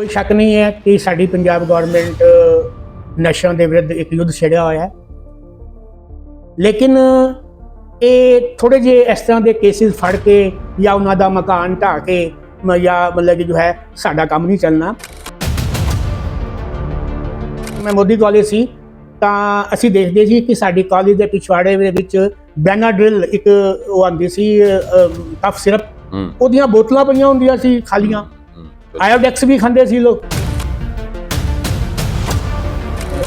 ਕੋਈ ਸ਼ੱਕ ਨਹੀਂ ਹੈ ਕਿ ਸਾਡੀ ਪੰਜਾਬ ਗਵਰਨਮੈਂਟ ਨਸ਼ਿਆਂ ਦੇ ਵਿਰੁੱਧ ਇੱਕ ਯੁੱਧ ਛੇੜਿਆ ਹੋਇਆ ਹੈ। ਲੇਕਿਨ ਇਹ ਥੋੜੇ ਜਿਹੇ ਇਸ ਤਰ੍ਹਾਂ ਦੇ ਕੇਸਿਸ ਫੜ ਕੇ ਜਾਂ ਉਹਨਾਂ ਦਾ ਮਕਾਨ ਢਾਹ ਕੇ ਜਾਂ ਮਤਲਬ ਕਿ ਜੋ ਹੈ ਸਾਡਾ ਕੰਮ ਨਹੀਂ ਚੱਲਣਾ। ਮੈਂ ਮੋਦੀ ਕਾਲਜ ਸੀ ਤਾਂ ਅਸੀਂ ਦੇਖਦੇ ਸੀ ਕਿ ਸਾਡੀ ਕਾਲਜ ਦੇ ਪਿਛਵਾੜੇ ਦੇ ਵਿੱਚ ਬੈਨਾਡ੍ਰਿਲ ਇੱਕ ਉਹ ਆਂਦੀ ਸੀ ਕਫ ਸਿਰਪ। ਉਹਦੀਆਂ ਬੋਤਲਾਂ ਪਈਆਂ ਹੁੰਦੀਆਂ ਸੀ ਖਾਲੀਆਂ। ਆਇਓਡੈਕਸ ਵੀ ਖਾਂਦੇ ਸੀ ਲੋਕ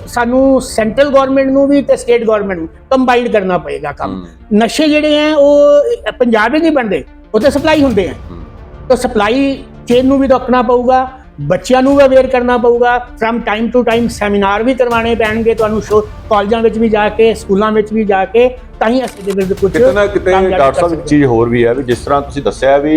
ਸਾਨੂੰ ਸੈਂਟਰਲ ਗਵਰਨਮੈਂਟ ਨੂੰ ਵੀ ਤੇ ਸਟੇਟ ਗਵਰਨਮੈਂਟ ਨੂੰ ਕੰਬਾਈਨ ਕਰਨਾ ਪਏਗਾ ਕੰਮ। ਨਸ਼ੇ ਜਿਹੜੇ ਆ ਉਹ ਪੰਜਾਬ ਹੀ ਨਹੀਂ ਬਣਦੇ ਉਹ ਤੇ ਸਪਲਾਈ ਹੁੰਦੇ ਆ। ਤਾਂ ਸਪਲਾਈ ਚੇਨ ਨੂੰ ਵੀ ਰੋਕਣਾ ਪਊਗਾ ਬੱਚਿਆਂ ਨੂੰ ਵੀ ਅਵੇਅਰ ਕਰਨਾ ਪਊਗਾ firm time to time seminar ਵੀ ਕਰਵਾਉਣੇ ਪੈਣਗੇ ਤੁਹਾਨੂੰ ਕਾਲਜਾਂ ਵਿੱਚ ਵੀ ਜਾ ਕੇ ਸਕੂਲਾਂ ਵਿੱਚ ਵੀ ਜਾ ਕੇ ਤਾਂ ਹੀ ਅਸੀਂ ਦੇ ਵਿਰੁੱਧ ਕੁਝ ਕਿਤੇ ਨਾ ਕਿਤੇ ਡਾਕਟਰ ਸਾਹਿਬ ਇੱਕ ਚੀਜ਼ ਹੋਰ ਵੀ ਹੈ ਵੀ ਜਿਸ ਤਰ੍ਹਾਂ ਤੁਸੀਂ ਦੱਸਿਆ ਵੀ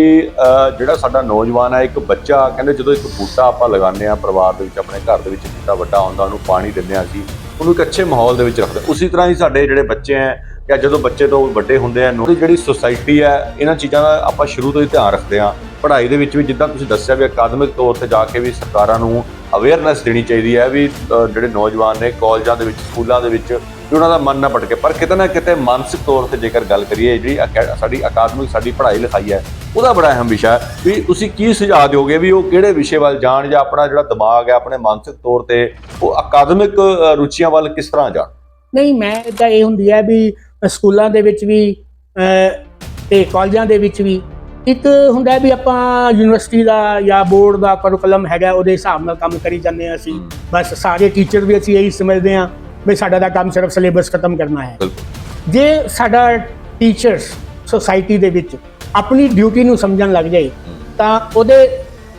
ਜਿਹੜਾ ਸਾਡਾ ਨੌਜਵਾਨ ਹੈ ਇੱਕ ਬੱਚਾ ਕਹਿੰਦੇ ਜਦੋਂ ਇੱਕ ਬੂਟਾ ਆਪਾਂ ਲਗਾਉਂਦੇ ਆ ਪਰਿਵਾਰ ਦੇ ਵਿੱਚ ਆਪਣੇ ਘਰ ਦੇ ਵਿੱਚ ਬੂਟਾ ਵੱਡਾ ਹੁੰਦਾ ਉਹਨੂੰ ਪਾਣੀ ਦਿੰਦੇ ਆ ਅਸੀਂ ਉਹਨੂੰ ਇੱਕ ਅੱਛੇ ਮਾਹੌਲ ਦੇ ਵਿੱਚ ਰੱਖਦੇ। ਉਸੇ ਤਰ੍ਹਾਂ ਹੀ ਸਾਡੇ ਜਿਹੜੇ ਬੱਚੇ ਹੈ ਜਾਂ ਜਦੋਂ ਬੱਚੇ ਤੋਂ ਵੱਡੇ ਹੁੰਦੇ ਆ, ਉਹਦੀ ਜਿਹੜੀ ਸੁਸਾਇਟੀ ਹੈ ਇਹਨਾਂ ਚੀਜ਼ਾਂ ਦਾ ਆਪਾਂ ਸ਼ੁਰੂ ਤੋਂ ਹੀ ਧਿਆਨ ਰੱਖਦੇ ਆ ਪੜ੍ਹਾਈ ਦੇ ਵਿੱਚ ਵੀ ਜਿੱਦਾਂ ਤੁਸੀਂ ਦੱਸਿਆ ਵੀ ਅਕਾਦਮਿਕ ਤੌਰ ਤੇ ਜਾ ਕੇ ਵੀ ਸਰਕਾਰਾਂ ਨੂੰ ਅਵੇਅਰਨੈਸ ਦੇਣੀ ਚਾਹੀਦੀ ਹੈ ਵੀ ਜਿਹੜੇ ਨੌਜਵਾਨ ਨੇ ਕਾਲਜਾਂ ਦੇ ਵਿੱਚ, ਸਕੂਲਾਂ ਦੇ ਵਿੱਚ, ਵੀ ਉਹਨਾਂ ਦਾ ਮਨ ਨਾ ਭਟਕੇ। ਪਰ ਕਿਤੇ ਨਾ ਕਿਤੇ ਮਾਨਸਿਕ ਤੌਰ ਤੇ ਜੇਕਰ ਗੱਲ ਕਰੀਏ, ਜਿਹੜੀ ਅਕੈ- ਸਾਡੀ ਅਕਾਦਮਿਕ, ਸਾਡੀ ਪੜ੍ਹਾਈ ਲਿਖਾਈ ਹੈ, ਉਹਦਾ ਬੜਾ ਅਹਿਮ ਵਿਸ਼ਾ ਹੈ ਵੀ ਤੁਸੀਂ ਕੀ ਸੁਝਾਅ ਦਿਓਗੇ ਵੀ ਉਹ ਕਿਹੜੇ ਵਿਸ਼ੇ ਵੱਲ ਜਾਣ ਜਾਂ ਆਪਣਾ ਜਿਹੜਾ ਦਿਮਾਗ ਹੈ, ਆਪਣੇ ਮਾਨਸਿਕ ਤੌਰ ਤੇ ਉਹ ਅਕਾਦਮਿਕ ਰੁਚੀਆਂ ਵੱਲ ਕਿਸ ਤਰ੍ਹਾਂ ਜਾਣ? ਨਹੀਂ, ਮੈਂ ਤਾਂ ਇਹ ਹੁੰਦੀ ਹੈ ਵੀ ਸਕੂਲਾਂ ਦੇ ਵਿੱਚ ਵੀ ਤੇ ਕਾਲਜਾਂ ਦੇ ਵਿੱਚ ਵੀ। ਇੱਕ ਹੁੰਦਾ ਵੀ ਆਪਾਂ ਯੂਨੀਵਰਸਿਟੀ ਦਾ ਜਾਂ ਬੋਰਡ ਦਾ ਕਰਿਕੂਲਮ ਹੈਗਾ ਉਹਦੇ ਹਿਸਾਬ ਨਾਲ ਕੰਮ ਕਰੀ ਜਾਂਦੇ ਹਾਂ ਅਸੀਂ। ਬਸ ਸਾਰੇ ਟੀਚਰ ਵੀ ਅਸੀਂ ਇਹੀ ਸਮਝਦੇ ਹਾਂ ਵੀ ਸਾਡਾ ਦਾ ਕੰਮ ਸਿਰਫ ਸਿਲੇਬਸ ਖਤਮ ਕਰਨਾ ਹੈ। ਜੇ ਸਾਡਾ ਟੀਚਰਸ ਸੋਸਾਇਟੀ ਦੇ ਵਿੱਚ ਆਪਣੀ ਡਿਊਟੀ ਨੂੰ ਸਮਝਣ ਲੱਗ ਜਾਏ ਤਾਂ ਉਹਦੇ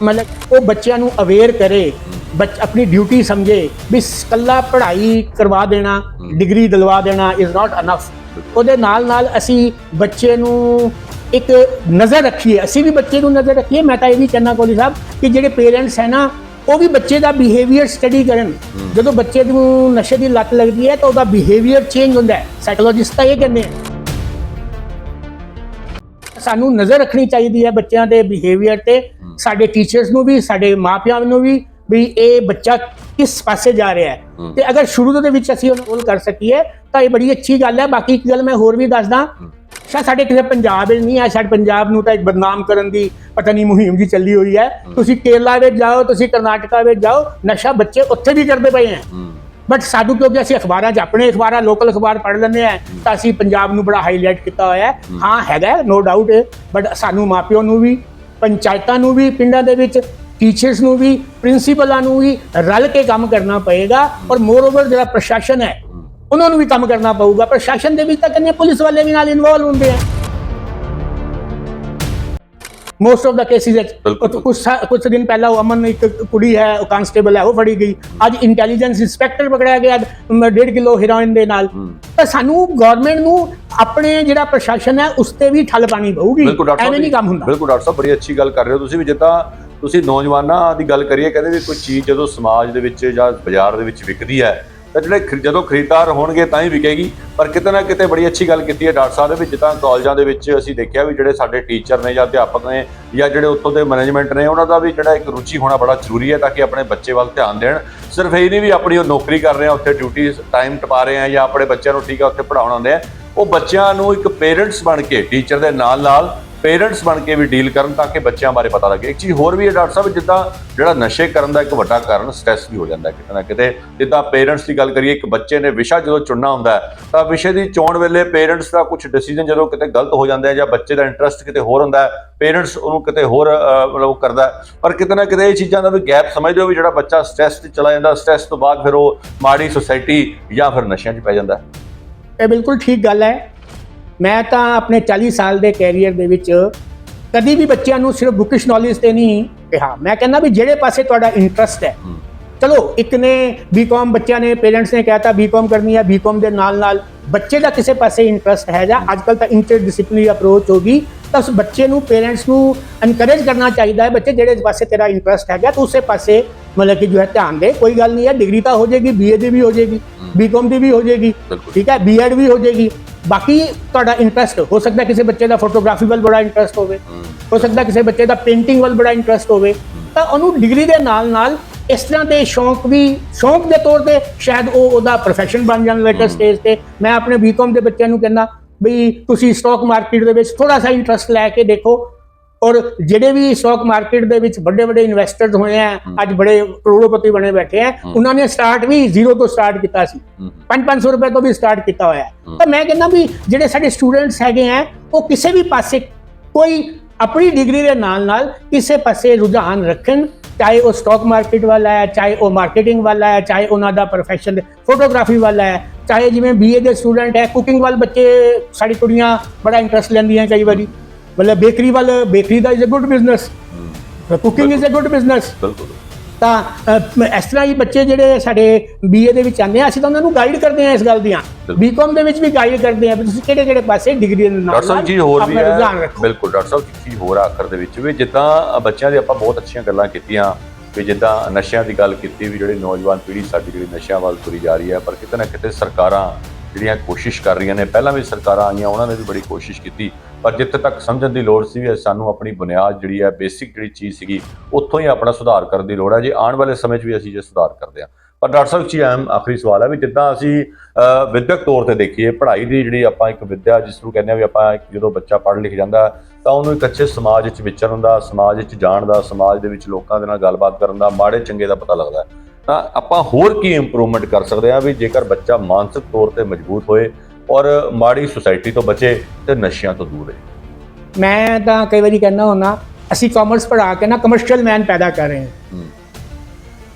ਮਤਲਬ ਉਹ ਬੱਚਿਆਂ ਨੂੰ ਅਵੇਅਰ ਕਰੇ ਬੱਚ ਆਪਣੀ ਡਿਊਟੀ ਸਮਝੇ ਵੀ ਕੱਲਾ ਪੜ੍ਹਾਈ ਕਰਵਾ ਦੇਣਾ ਡਿਗਰੀ ਦਿਲਵਾ ਦੇਣਾ ਇਜ਼ ਨਾਟ ਅਨਫ ਉਹਦੇ ਨਾਲ ਨਾਲ ਅਸੀਂ ਬੱਚੇ ਨੂੰ ਇੱਕ ਨਜ਼ਰ ਰੱਖੀਏ ਅਸੀਂ ਵੀ ਬੱਚੇ ਨੂੰ ਨਜ਼ਰ ਰੱਖੀਏ। ਮੈਂ ਤਾਂ ਇਹ ਵੀ ਕਹਿਣਾ ਕੋਲੀ ਸਾਹਿਬ ਕਿ ਜਿਹੜੇ ਪੇਰੈਂਟਸ ਹੈ ਨਾ ਉਹ ਵੀ ਬੱਚੇ ਦਾ ਬਿਹੇਵੀਅਰ ਸਟੱਡੀ ਕਰਨ। ਜਦੋਂ ਬੱਚੇ ਨੂੰ ਨਸ਼ੇ ਦੀ ਲੱਤ ਲੱਗਦੀ ਹੈ ਤਾਂ ਉਹਦਾ ਬਿਹੇਵੀਅਰ ਚੇਂਜ ਹੁੰਦਾ ਹੈ। ਸਾਈਕੋਲੋਜਿਸਟ ਤਾਂ ਇਹ ਕਹਿੰਦੇ ਆ। ਸਾਨੂੰ ਨਜ਼ਰ ਰੱਖਣੀ ਚਾਹੀਦੀ ਹੈ ਬੱਚਿਆਂ ਦੇ ਬਿਹੇਵੀਅਰ ਤੇ ਸਾਡੇ ਟੀਚਰਸ ਨੂੰ ਵੀ ਸਾਡੇ ਮਾਪਿਆਂ ਨੂੰ ਵੀ। ਵੀ ਇਹ ਬੱਚਾ ਕਿਸ ਪਾਸੇ ਜਾ ਰਿਹਾ ਹੈ। ਤੇ ਅਗਰ ਸ਼ੁਰੂ ਦੇ ਵਿੱਚ ਅਸੀਂ ਉਹਨੂੰ ਉਹ ਕਰ ਸਕੀਏ ਤਾਂ ਇਹ ਬੜੀ ਅੱਛੀ ਗੱਲ ਹੈ। ਬਾਕੀ ਇੱਕ ਗੱਲ ਮੈਂ ਹੋਰ ਵੀ ਦੱਸਦਾ। ਸ਼ਾਇਦ ਸਾਡੇ ਕਿਸੇ ਪੰਜਾਬ ਵਿੱਚ ਨਹੀਂ ਹੈ। ਸਾਡੇ ਪੰਜਾਬ ਨੂੰ ਤਾਂ ਇੱਕ ਬਦਨਾਮ ਕਰਨ ਦੀ ਪਤਾ ਨਹੀਂ ਮੁਹਿੰਮ ਜੀ ਚੱਲੀ ਹੋਈ ਹੈ। ਤੁਸੀਂ ਕੇਰਲਾ ਵਿੱਚ ਜਾਓ ਤੁਸੀਂ ਕਰਨਾਟਕਾ ਵਿੱਚ ਜਾਓ ਨਸ਼ਾ ਬੱਚੇ ਉੱਥੇ ਵੀ ਕਰਦੇ ਪਏ ਹੈ। ਬਟ ਸਾਨੂੰ ਕਿਉਂਕਿ ਅਸੀਂ ਅਖਬਾਰਾਂ 'ਚ ਆਪਣੇ ਅਖਬਾਰਾਂ ਲੋਕਲ ਅਖਬਾਰ ਪੜ੍ਹ ਲੈਂਦੇ ਆ ਤਾਂ ਅਸੀਂ ਪੰਜਾਬ ਨੂੰ ਬੜਾ ਹਾਈਲਾਈਟ ਕੀਤਾ ਹੋਇਆ ਹੈ। ਹਾਂ। ਹੈਗਾ ਨੋ ਡਾਊਟ ਬਟ ਸਾਨੂੰ ਮਾਪਿਆਂ ਨੂੰ ਵੀ ਪੰਚਾਇਤਾਂ ਨੂੰ ਵੀ ਪਿੰਡਾਂ ਦੇ ਵਿੱਚ ਟੀਚਰਸ ਨੂੰ ਵੀ ਪ੍ਰਿੰਸੀਪਲਾਂ ਨੂੰ ਵੀ ਰਲ ਕੇ ਕੰਮ ਕਰਨਾ ਪਏਗਾ ਔਰ ਮੋਰ ਓਵਰ ਜਿਹੜਾ ਪ੍ਰਸ਼ਾਸਨ ਹੈ ਉਹਨਾਂ ਨੂੰ ਵੀ ਕੰਮ ਕਰਨਾ ਪਊਗਾ। ਪ੍ਰਸ਼ਾਸਨ ਦੇ ਵਿੱਚ ਤਾਂ ਕਹਿੰਦੇ ਪੁਲਿਸ ਵਾਲੇ ਵੀ ਨਾਲ ਇਨਵੋਲਵ ਹੁੰਦੇ ਆ। Most of the cases. ਕੁਝ ਕੁਝ ਦਿਨ ਪਹਿਲਾਂ ਉਹ ਅਮਨ ਇੱਕ ਕੁੜੀ ਹੈ ਉਹ ਕਾਂਸਟੇਬਲ ਹੈ ਉਹ ਫੜੀ ਗਈ। ਅੱਜ ਇੰਟੈਲੀਜੈਂਸ ਇੰਸਪੈਕਟਰ ਪਕੜਿਆ ਗਿਆ 1.5 ਕਿਲੋ ਹੈਰੋਇਨ ਦੇ ਨਾਲ। ਤਾਂ ਸਾਨੂੰ ਗਵਰਨਮੈਂਟ ਨੂੰ ਆਪਣੇ ਜਿਹੜਾ ਪ੍ਰਸ਼ਾਸਨ ਹੈ ਉਸ ਤੇ ਵੀ ਠੱਲ ਪਾਣੀ ਪਊਗੀ। ਐਵੇਂ ਨਹੀਂ ਕੰਮ ਹੁੰਦਾ। ਬਿਲਕੁਲ ਡਾਕਟਰ ਸਾਹਿਬ ਬੜੀ ਅੱਛੀ ਗੱਲ ਕਰ ਰਹੇ ਹੋ ਤੁਸੀਂ ਵੀ ਜਿੱਦਾਂ ਤੁਸੀਂ ਨੌਜਵਾਨਾਂ ਦੀ ਗੱਲ ਕਰੀਏ, ਕਹਿੰਦੇ ਵੀ ਕੋਈ ਚੀਜ਼ ਜਦੋਂ ਸਮਾਜ ਦੇ ਵਿੱਚ ਜਾਂ ਬਾਜ਼ਾਰ ਦੇ ਵਿੱਚ ਵਿਕਦੀ ਹੈ, ਤਾਂ ਜਿਹੜੇ ਖਰੀ- ਜਦੋਂ ਖਰੀਦਦਾਰ ਹੋਣਗੇ ਤਾਂ ਹੀ ਵਿਕੇਗੀ। ਪਰ ਕਿਤੇ ਨਾ ਕਿਤੇ ਬੜੀ ਅੱਛੀ ਗੱਲ ਕੀਤੀ ਹੈ ਡਾਕਟਰ ਸਾਹਿਬ ਨੇ ਵੀ ਜਿੱਦਾਂ ਕਾਲਜਾਂ ਦੇ ਵਿੱਚ ਅਸੀਂ ਦੇਖਿਆ ਵੀ ਜਿਹੜੇ ਸਾਡੇ ਟੀਚਰ ਨੇ ਜਾਂ ਅਧਿਆਪਕ ਨੇ ਜਾਂ ਜਿਹੜੇ ਉੱਥੋਂ ਦੇ ਮੈਨੇਜਮੈਂਟ ਨੇ, ਉਹਨਾਂ ਦਾ ਵੀ ਜਿਹੜਾ ਇੱਕ ਰੁਚੀ ਹੋਣਾ ਬੜਾ ਜ਼ਰੂਰੀ ਹੈ ਤਾਂ ਕਿ ਆਪਣੇ ਬੱਚੇ ਵੱਲ ਧਿਆਨ ਦੇਣ। ਸਿਰਫ ਇਹ ਨਹੀਂ ਵੀ ਆਪਣੀ ਉਹ ਨੌਕਰੀ ਕਰ ਰਹੇ ਆ, ਉੱਥੇ ਡਿਊਟੀ ਟਾਈਮ ਟਪਾ ਰਹੇ ਆ ਜਾਂ ਆਪਣੇ ਬੱਚਿਆਂ ਨੂੰ ਠੀਕ ਆ ਉੱਥੇ ਪੜਾਉਣ ਆਉਂਦੇ ਆ। ਉਹ ਬੱਚਿਆਂ ਨੂੰ ਇੱਕ ਪੇਰੈਂਟਸ ਬਣ ਕੇ ਟੀਚਰ ਦੇ ਨਾਲ ਨਾਲ ਪੇਰੈਂਟਸ ਬਣ ਕੇ ਵੀ ਡੀਲ ਕਰਨ ਤਾਂ ਕਿ ਬੱਚਿਆਂ ਬਾਰੇ ਪਤਾ ਲੱਗੇ। ਇੱਕ ਚੀਜ਼ ਹੋਰ ਵੀ ਹੈ ਡਾਕਟਰ ਸਾਹਿਬ, ਜਿੱਦਾਂ ਜਿਹੜਾ ਨਸ਼ੇ ਕਰਨ ਦਾ ਇੱਕ ਵੱਡਾ ਕਾਰਨ ਸਟ੍ਰੈਸ ਵੀ ਹੋ ਜਾਂਦਾ ਕਿਤੇ ਨਾ ਕਿਤੇ। ਜਿੱਦਾਂ ਪੇਰੈਂਟਸ ਦੀ ਗੱਲ ਕਰੀਏ, ਇੱਕ ਬੱਚੇ ਨੇ ਵਿਸ਼ਾ ਜਦੋਂ ਚੁਣਨਾ ਹੁੰਦਾ ਤਾਂ ਵਿਸ਼ੇ ਦੀ ਚੋਣ ਵੇਲੇ ਪੇਰੈਂਟਸ ਦਾ ਕੁਝ ਡਿਸੀਜਨ ਜਦੋਂ ਕਿਤੇ ਗਲਤ ਹੋ ਜਾਂਦਾ ਹੈ ਜਾਂ ਬੱਚੇ ਦਾ ਇੰਟਰਸਟ ਕਿਤੇ ਹੋਰ ਹੁੰਦਾ ਪੇਰੈਂਟਸ ਉਹਨੂੰ ਕਿਤੇ ਹੋਰ ਮਤਲਬ ਉਹ ਕਰਦਾ ਪਰ ਕਿਤੇ ਨਾ ਕਿਤੇ ਇਹ ਚੀਜ਼ਾਂ ਦਾ ਵੀ ਗੈਪ ਸਮਝਦੇ ਹੋ ਵੀ ਜਿਹੜਾ ਬੱਚਾ ਸਟ੍ਰੈਸ ਤੇ ਚਲਾ ਜਾਂਦਾ ਸਟ੍ਰੈਸ ਤੋਂ ਬਾਅਦ ਫਿਰ ਉਹ ਮਾੜੀ ਸੁਸਾਇਟੀ ਜਾਂ ਫਿਰ ਨਸ਼ਿਆਂ 'ਚ ਪੈ ਜਾਂਦਾ ਇਹ ਬਿਲਕੁਲ ਠੀਕ ਗੱਲ ਹੈ। ਮੈਂ ਤਾਂ ਆਪਣੇ 40 ਸਾਲ ਦੇ ਕੈਰੀਅਰ ਦੇ ਵਿੱਚ ਕਦੀ ਵੀ ਬੱਚਿਆਂ ਨੂੰ ਸਿਰਫ ਬੁਕਿਸ਼ ਨੌਲੇਜ ਤੇ ਨਹੀਂ ਕਿਹਾ ਮੈਂ ਕਹਿੰਦਾ ਵੀ ਜਿਹੜੇ ਪਾਸੇ ਤੁਹਾਡਾ ਇੰਟਰਸਟ ਹੈ ਹੂੰ। ਚਲੋ ਇੱਕ ਨੇ ਬੀਕਾਮ ਬੱਚਿਆਂ ਨੇ ਪੇਰੈਂਟਸ ਨੇ ਕਹਿਤਾ ਬੀਕਾਮ ਕਰਨੀ ਹੈ ਬੀਕਾਮ ਦੇ ਨਾਲ ਨਾਲ ਬੱਚੇ ਦਾ ਕਿਸੇ ਪਾਸੇ ਇੰਟਰਸਟ ਹੈ ਜਾਂ ਅੱਜ ਕੱਲ ਤਾਂ ਇੰਟਰ ਡਿਸਪਲਿਨਰੀ ਅਪਰੋਚ ਹੋਗੀ ਤਾਂ ਉਸ ਬੱਚੇ ਨੂੰ ਪੇਰੈਂਟਸ ਨੂੰ ਐਨਕਰੇਜ ਕਰਨਾ ਚਾਹੀਦਾ ਹੈ ਬੱਚੇ ਜਿਹੜੇ ਪਾਸੇ ਤੇਰਾ ਇੰਟਰਸਟ ਹੈਗਾ ਤੂੰ ਉਸੇ ਪਾਸੇ ਮਤਲਬ ਕਿ ਜੋ ਹੈ ਧਿਆਨ ਦੇ ਕੋਈ ਗੱਲ ਨਹੀਂ ਹੈ ਡਿਗਰੀ ਤਾਂ ਹੋ ਜਾਏਗੀ ਬੀਏ ਦੀ ਵੀ ਹੋ ਜਾਏਗੀ ਬੀਕਾਮ ਦੀ ਵੀ ਹੋ ਜਾਏਗੀ। ਠੀਕ ਹੈ ਬੀਐਡ ਵੀ ਹੋ ਜਾਏਗੀ ਬਾਕੀ ਤੁਹਾਡਾ ਇੰਟਰਸਟ ਹੋ ਸਕਦਾ ਕਿਸੇ ਬੱਚੇ ਦਾ ਫੋਟੋਗ੍ਰਾਫੀ ਵੱਲ ਬੜਾ ਇੰਟਰਸਟ ਹੋਵੇ ਹੋ ਸਕਦਾ ਕਿਸੇ ਬੱਚੇ ਦਾ ਪੇਂਟਿੰਗ ਵੱਲ ਬੜਾ ਇੰਟਰਸਟ ਹੋਵੇ ਤਾਂ ਉਹਨੂੰ ਡਿਗਰੀ ਦੇ ਨਾਲ ਨਾਲ ਇਸ ਤਰ੍ਹਾਂ ਦੇ ਸ਼ੌਂਕ ਵੀ ਸ਼ੌਂਕ ਦੇ ਤੌਰ ਤੇ ਸ਼ਾਇਦ ਉਹ ਉਹਦਾ profession ਬਣ ਜਾਣ ਲੇਟਰ ਸਟੇਜ ਤੇ। ਮੈਂ ਆਪਣੇ ਬੀਕਾਮ ਦੇ ਬੱਚਿਆਂ ਨੂੰ ਕਹਿੰਦਾ ਵੀ ਤੁਸੀਂ ਸਟਾਕ ਮਾਰਕੀਟ ਦੇ ਵਿੱਚ ਥੋੜਾ ਸਾ ਇੰਟਰਸਟ ਲੈ ਕੇ ਦੇਖੋ ਔਰ ਜਿਹੜੇ ਵੀ ਸਟਾਕ ਮਾਰਕੀਟ ਦੇ ਵਿੱਚ ਵੱਡੇ ਵੱਡੇ ਇਨਵੈਸਟਰਸ ਹੋਏ ਆ ਅੱਜ ਬੜੇ ਕਰੋੜਪਤੀ ਬਣੇ ਬੈਠੇ ਆ ਉਹਨਾਂ ਨੇ ਸਟਾਰਟ ਵੀ ਜ਼ੀਰੋ ਤੋਂ ਸਟਾਰਟ ਕੀਤਾ ਸੀ। ਹੂੰ 5-500 ਰੁਪਏ ਤੋਂ ਵੀ ਸਟਾਰਟ ਕੀਤਾ ਹੋਇਆ। ਤਾਂ ਮੈਂ ਕਹਿੰਦਾ ਵੀ ਜਿਹੜੇ ਸਾਡੇ ਸਟੂਡੈਂਟਸ ਹੈਗੇ ਆ ਉਹ ਕਿਸੇ ਵੀ ਪਾਸੇ ਕੋਈ ਆਪਣੀ ਡਿਗਰੀ ਦੇ ਨਾਲ ਨਾਲ ਕਿਸੇ ਪਾਸੇ ਰੁਝਾਨ ਰੱਖਣ ਚਾਹੇ ਉਹ ਸਟਾਕ ਮਾਰਕੀਟ ਵਾਲਾ ਹੈ ਚਾਹੇ ਉਹ ਮਾਰਕੀਟਿੰਗ ਵਾਲਾ ਹੈ ਚਾਹੇ ਉਹਨਾਂ ਦਾ ਪ੍ਰੋਫੈਸ਼ਨ ਫੋਟੋਗ੍ਰਾਫੀ ਵਾਲਾ ਹੈ ਚਾਹੇ ਜਿਵੇਂ ਬੀਏ ਦੇ ਸਟੂਡੈਂਟ ਹੈ ਕੁਕਿੰਗ ਵੱਲ ਬੱਚੇ ਸਾਡੀ ਕੁੜੀਆਂ ਬੜਾ ਇੰਟਰਸਟ ਲੈਂਦੀਆਂ ਕਈ ਵਾਰੀ। ਮਤਲਬ ਬੇਕਰੀ ਵੱਲ bakery the is a good business cooking is a good business ਬਿਲਕੁਲ। ਤਾਂ ਇਸ ਤਰ੍ਹਾਂ ਹੀ ਬੱਚੇ ਜਿਹੜੇ ਸਾਡੇ ਬੀਏ ਦੇ ਵਿੱਚ ਆਉਂਦੇ ਆ ਅਸੀਂ ਤਾਂ ਉਹਨਾਂ ਨੂੰ ਗਾਈਡ ਕਰਦੇ ਆ ਇਸ ਗੱਲ ਦੀਆਂ। ਬੀਕਾਮ ਦੇ ਵਿੱਚ ਵੀ ਗਾਈਡ ਕਰਦੇ ਆ ਤੁਸੀਂ ਕਿਹੜੇ ਕਿਹੜੇ ਪਾਸੇ ਡਿਗਰੀ ਦੇ ਨਾਲ ਡਾਕਟਰ ਸਾਹਿਬ ਜੀ ਹੋਰ ਵੀ ਹੈ। ਬਿਲਕੁਲ ਡਾਕਟਰ ਸਾਹਿਬ ਜੀ ਹੋਰ ਆਖਰ ਦੇ ਵਿੱਚ ਵੀ ਜਿੱਦਾਂ ਬੱਚਿਆਂ ਦੇ ਆਪਾਂ ਬਹੁਤ ਅੱਛੀਆਂ ਗੱਲਾਂ ਕੀਤੀਆਂ ਵੀ ਜਿੱਦਾਂ ਨਸ਼ਿਆਂ ਦੀ ਗੱਲ ਕੀਤੀ ਵੀ ਜਿਹੜੀ ਨੌਜਵਾਨ ਪੀੜ੍ਹੀ ਸਾਡੀ ਜਿਹੜੀ ਨਸ਼ਿਆਂ ਵੱਲ ਤੁਰੀ ਜਾ ਰਹੀ ਹੈ ਪਰ ਕਿਤੇ ਨਾ ਕਿਤੇ ਸਰਕਾਰਾਂ ਜਿਹੜੀਆਂ ਕੋਸ਼ਿਸ਼ ਕਰ ਰਹੀਆਂ ਨੇ ਪਹਿਲਾਂ ਵੀ ਸਰਕਾਰਾਂ ਆਈਆਂ ਉਹਨਾਂ ਨੇ ਵੀ ਬੜੀ ਕੋਸ਼ਿਸ਼ ਕੀਤੀ ਪਰ ਜਿੱਥੇ ਤੱਕ ਸਮਝਣ ਦੀ ਲੋੜ ਸੀ ਵੀ ਸਾਨੂੰ ਆਪਣੀ ਬੁਨਿਆਦ ਜਿਹੜੀ ਹੈ ਬੇਸਿਕ ਜਿਹੜੀ ਚੀਜ਼ ਸੀਗੀ ਉੱਥੋਂ ਹੀ ਆਪਣਾ ਸੁਧਾਰ ਕਰਨ ਦੀ ਲੋੜ ਹੈ। ਜੇ ਆਉਣ ਵਾਲੇ ਸਮੇਂ 'ਚ ਵੀ ਅਸੀਂ ਜੇ ਸੁਧਾਰ ਕਰਦੇ ਹਾਂ। ਪਰ ਡਾਕਟਰ ਸਾਹਿਬ ਜੀ ਅਹਿਮ ਆਖਰੀ ਸਵਾਲ ਹੈ ਵੀ ਜਿੱਦਾਂ ਅਸੀਂ ਅਹ, ਵਿਦਿਅਕ ਤੌਰ ਤੇ ਦੇਖੀਏ ਪੜ੍ਹਾਈ ਦੀ ਜਿਹੜੀ ਆਪਾਂ ਇੱਕ ਵਿਦਿਆ ਜਿਸ ਨੂੰ ਕਹਿੰਦੇ ਆ ਵੀ ਆਪਾਂ ਜਦੋਂ ਬੱਚਾ ਪੜ੍ਹ ਲਿਖ ਜਾਂਦਾ ਤਾਂ ਉਹਨੂੰ ਇੱਕ ਅੱਛੇ ਸਮਾਜ ਵਿੱਚ ਵਿਚਰਨ ਦਾ ਸਮਾਜ ਵਿੱਚ ਜਾਣ ਦਾ ਸਮਾਜ ਦੇ ਵਿੱਚ ਲੋਕਾਂ ਦੇ ਨਾਲ ਗੱਲਬਾਤ ਕਰਨ ਦਾ ਮਾੜੇ ਚੰਗੇ ਦਾ ਪਤਾ ਲੱਗਦਾ ਤਾਂ ਆਪਾਂ ਹੋਰ ਕੀ ਇੰਪਰੂਵਮੈਂਟ ਕਰ ਸਕਦੇ ਹਾਂ ਵੀ ਜੇਕਰ ਬੱਚਾ ਮਾਨਸਿਕ ਤੌਰ ਤੇ ਮਜ਼ਬੂਤ ਹੋਏ ਔਰ ਮਾੜੀ ਸੁਸਾਇਟੀ ਤੋਂ ਬਚੇ ਤੇ ਨਸ਼ਿਆਂ ਤੋਂ ਦੂਰ ਰਹੇ। ਮੈਂ ਤਾਂ ਕਈ ਵਾਰੀ ਕਹਿੰਦਾ ਹੁੰਦਾ ਅਸੀਂ ਕਾਮਰਸ ਪੜ੍ਹਾ ਕੇ ਨਾ ਕਮਰਸ਼ੀਅਲ ਮੈਨ ਪੈਦਾ ਕਰ ਰਹੇ ਹਾਂ।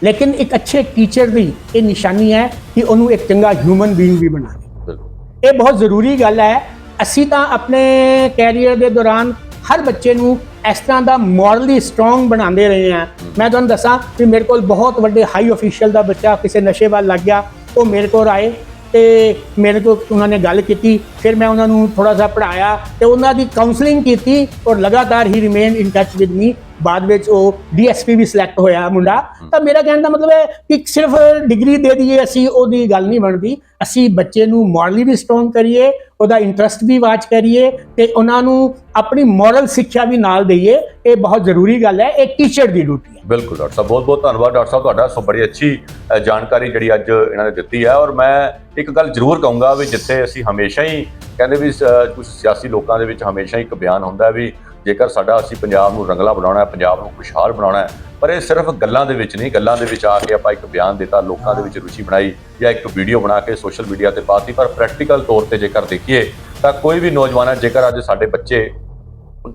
ਲੇਕਿਨ ਇੱਕ ਅੱਛੇ ਟੀਚਰ ਦੀ ਇਹ ਨਿਸ਼ਾਨੀ ਹੈ ਕਿ ਉਹਨੂੰ ਇੱਕ ਚੰਗਾ ਹਿਊਮਨ ਬੀਇੰਗ ਵੀ ਬਣਾਵੇ ਬਿਲਕੁਲ। ਇਹ ਬਹੁਤ ਜ਼ਰੂਰੀ ਗੱਲ ਹੈ ਅਸੀਂ ਤਾਂ ਆਪਣੇ ਕੈਰੀਅਰ ਦੇ ਦੌਰਾਨ ਹਰ ਬੱਚੇ ਨੂੰ ਇਸ ਤਰ੍ਹਾਂ ਦਾ ਮੋਰਲੀ ਸਟਰੋਂਗ ਬਣਾਉਂਦੇ ਰਹੇ ਹਾਂ। ਮੈਂ ਤੁਹਾਨੂੰ ਦੱਸਾਂ ਕਿ ਮੇਰੇ ਕੋਲ ਬਹੁਤ ਵੱਡੇ ਹਾਈ ਅਫੀਸ਼ੀਅਲ ਦਾ ਬੱਚਾ ਕਿਸੇ ਨਸ਼ੇ ਵੱਲ ਲੱਗ ਗਿਆ ਉਹ ਮੇਰੇ ਕੋਲ ਆਏ ਤੇ ਮੇਰੇ ਤੋਂ ਉਹਨਾਂ ਨੇ ਗੱਲ ਕੀਤੀ, ਫਿਰ ਮੈਂ ਉਹਨਾਂ ਨੂੰ ਥੋੜਾ ਜਿਹਾ ਪੜਾਇਆ ਤੇ ਉਹਨਾਂ ਦੀ ਕਾਉਂਸਲਿੰਗ ਕੀਤੀ ਔਰ ਲਗਾਤਾਰ ਹੀ remain in touch with me ਬਾਅਦ ਵਿੱਚ ਉਹ ਡੀਐਸਪੀ ਵੀ ਸਿਲੈਕਟ ਹੋਇਆ ਮੁੰਡਾ। ਤਾਂ ਮੇਰਾ ਕਹਿਣ ਦਾ ਮਤਲਬ ਹੈ ਕਿ ਸਿਰਫ ਡਿਗਰੀ ਦੇ ਦਈਏ ਅਸੀਂ, ਉਹਦੀ ਗੱਲ ਨਹੀਂ ਬਣਦੀ। ਅਸੀਂ ਬੱਚੇ ਨੂੰ ਮੋਰਲੀ ਵੀ ਸਟਰੋਂਗ ਕਰੀਏ, ਉਹਦਾ ਇੰਟਰਸਟ ਵੀ ਵਾਚ ਕਰੀਏ ਤੇ ਉਹਨਾਂ ਨੂੰ ਆਪਣੀ ਮੋਰਲ ਸਿੱਖਿਆ ਵੀ ਨਾਲ ਦਈਏ। ਇਹ ਬਹੁਤ ਜ਼ਰੂਰੀ ਗੱਲ ਹੈ, ਇਹ ਟੀਚਰ ਦੀ ਡਿਊਟੀ ਹੈ। ਬਿਲਕੁਲ ਡਾਕਟਰ ਸਾਹਿਬ ਬਹੁਤ ਬਹੁਤ ਧੰਨਵਾਦ ਡਾਕਟਰ ਸਾਹਿਬ ਤੁਹਾਡਾ, ਸੋ ਬੜੀ ਅੱਛੀ ਜਾਣਕਾਰੀ ਜਿਹੜੀ ਅੱਜ ਇਹਨਾਂ ਨੇ ਦਿੱਤੀ ਹੈ। ਔਰ ਮੈਂ ਇੱਕ ਗੱਲ ਜ਼ਰੂਰ ਕਹੂੰਗਾ ਵੀ ਜਿੱਥੇ ਅਸੀਂ ਹਮੇਸ਼ਾ ਹੀ ਕਹਿੰਦੇ ਵੀ ਕੁਝ ਸਿਆਸੀ ਲੋਕਾਂ ਦੇ ਵਿੱਚ ਹਮੇਸ਼ਾ ਹੀ ਇੱਕ ਬਿਆਨ ਹੁੰਦਾ ਵੀ ਜੇਕਰ ਸਾਡਾ ਅਸੀਂ ਪੰਜਾਬ ਨੂੰ ਰੰਗਲਾ ਬਣਾਉਣਾ ਹੈ, ਪੰਜਾਬ ਨੂੰ ਖੁਸ਼ਹਾਲ ਬਣਾਉਣਾ ਹੈ, ਪਰ ਇਹ ਸਿਰਫ ਗੱਲਾਂ ਦੇ ਵਿੱਚ ਨਹੀਂ, ਗੱਲਾਂ ਦੇ ਵਿੱਚ ਆ ਕੇ ਆਪਾਂ ਇੱਕ ਬਿਆਨ ਦਿੱਤਾ, ਲੋਕਾਂ ਦੇ ਵਿੱਚ ਰੁਚੀ ਬਣਾਈ ਜਾਂ ਇੱਕ ਵੀਡੀਓ ਬਣਾ ਕੇ ਸੋਸ਼ਲ ਮੀਡੀਆ ਤੇ ਪਾਤੀ ਪਰ ਪ੍ਰੈਕਟੀਕਲ ਤੌਰ ਤੇ ਜੇਕਰ ਦੇਖੀਏ, ਤਾਂ ਕੋਈ ਵੀ ਨੌਜਵਾਨ ਹੈ, ਜੇਕਰ ਅੱਜ ਸਾਡੇ ਬੱਚੇ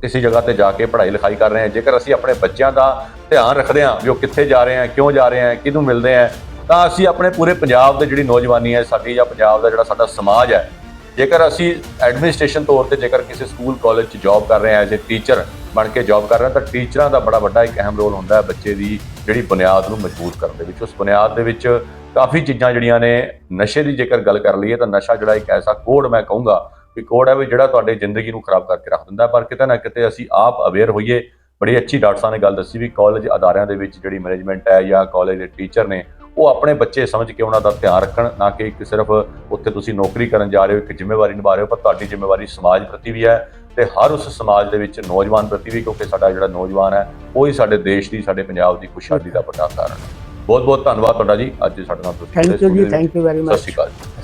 ਕਿਸੇ ਜਗ੍ਹਾ ਤੇ ਜਾ ਕੇ ਪੜ੍ਹਾਈ ਲਿਖਾਈ ਕਰ ਰਹੇ ਹਾਂ, ਜੇਕਰ ਅਸੀਂ ਆਪਣੇ ਬੱਚਿਆਂ ਦਾ ਧਿਆਨ ਰੱਖਦੇ ਹਾਂ ਵੀ ਉਹ ਕਿੱਥੇ ਜਾ ਰਹੇ ਹਨ ਕਿਉਂ ਜਾ ਰਹੇ ਹਨ ਕਿਹਨੂੰ ਮਿਲਦੇ ਹਨ ਤਾਂ ਅਸੀਂ ਆਪਣੇ ਪੂਰੇ ਪੰਜਾਬ ਦੇ ਜਿਹੜੀ ਨੌਜਵਾਨੀ ਹੈ, ਸਾਡੀ ਜਾਂ ਪੰਜਾਬ ਦਾ ਜਿਹੜਾ ਸਾਡਾ ਸਮਾਜ ਹੈ ਜੇਕਰ ਅਸੀਂ ਐਡਮਿਨਿਸਟ੍ਰੇਸ਼ਨ ਤੌਰ ਤੇ ਜੇਕਰ ਕਿਸੇ ਸਕੂਲ ਕਾਲਜ 'ਚ ਜੌਬ ਕਰ ਰਹੇ ਹਾਂ ਐਜ਼ ਅ ਟੀਚਰ ਬਣ ਕੇ ਜੌਬ ਕਰ ਰਹੇ ਹਾਂ, ਤਾਂ ਟੀਚਰਾਂ ਦਾ ਬੜਾ ਵੱਡਾ ਇੱਕ ਅਹਿਮ ਰੋਲ ਹੁੰਦਾ ਹੈ ਬੱਚੇ ਦੀ ਜਿਹੜੀ ਬੁਨਿਆਦ ਨੂੰ ਮਜ਼ਬੂਤ ਕਰਨ ਦੇ ਵਿੱਚ। ਉਸ ਬੁਨਿਆਦ ਦੇ ਵਿੱਚ ਕਾਫੀ ਚੀਜ਼ਾਂ ਜਿਹੜੀਆਂ ਨੇ, ਨਸ਼ੇ ਦੀ ਜੇਕਰ ਗੱਲ ਕਰ ਲਈਏ, ਤਾਂ ਨਸ਼ਾ ਜਿਹੜਾ ਇੱਕ ਐਸਾ ਕੋਡ ਮੈਂ ਕਹੂੰਗਾ ਵੀ ਕੋਡ ਹੈ ਵੀ ਜਿਹੜਾ ਤੁਹਾਡੇ ਜ਼ਿੰਦਗੀ ਨੂੰ ਖਰਾਬ ਕਰਕੇ ਰੱਖ ਦਿੰਦਾ ਪਰ ਕਿਤੇ ਨਾ ਕਿਤੇ ਅਸੀਂ ਆਪ ਅਵੇਅਰ ਹੋਈਏ। ਬੜੀ ਅੱਛੀ ਡਾਕਟਰ ਸਾਹਿਬ ਨੇ ਗੱਲ ਦੱਸੀ ਵੀ ਕਾਲਜ ਅਦਾਰਿਆਂ ਦੇ ਵਿੱਚ ਜਿਹੜੀ ਮੈਨੇਜਮੈਂਟ ਹੈ ਜਾਂ ਕਾਲਜ ਦੇ ਟੀਚਰ ਨੇ ਉਹ ਆਪਣੇ ਬੱਚੇ ਸਮਝ ਕੇ ਉਹਨਾਂ ਦਾ ਧਿਆਨ ਰੱਖਣ ਨਾ ਕਿ ਇੱਕ ਸਿਰਫ ਉੱਥੇ ਤੁਸੀਂ ਨੌਕਰੀ ਕਰਨ ਜਾ ਰਹੇ ਹੋ ਇੱਕ ਜ਼ਿੰਮੇਵਾਰੀ ਨਿਭਾ ਰਹੇ ਹੋ ਪਰ ਤੁਹਾਡੀ ਜ਼ਿੰਮੇਵਾਰੀ ਸਮਾਜ ਪ੍ਰਤੀ ਵੀ ਹੈ ਤੇ ਹਰ ਉਸ ਸਮਾਜ ਦੇ ਵਿੱਚ ਨੌਜਵਾਨ ਪ੍ਰਤੀ ਵੀ ਕਿਉਂਕਿ ਸਾਡਾ ਜਿਹੜਾ ਨੌਜਵਾਨ ਹੈ ਉਹ ਹੀ ਸਾਡੇ ਦੇਸ਼ ਦੀ ਸਾਡੇ ਪੰਜਾਬ ਦੀ ਖੁਸ਼ਹਾਲੀ ਦਾ ਵੱਡਾ ਕਾਰਨ ਹੈ। ਬਹੁਤ ਬਹੁਤ ਧੰਨਵਾਦ ਤੁਹਾਡਾ ਜੀ ਅੱਜ ਸਾਡੇ ਨਾਲ ਤੁਸੀਂ ਥੈਂਕ ਯੂ ਜੀ ਥੈਂਕ ਯੂ ਵੈਰੀ ਸਤਿ ਮਚ ਸ਼੍ਰੀ ਅਕਾਲ ਜੀ।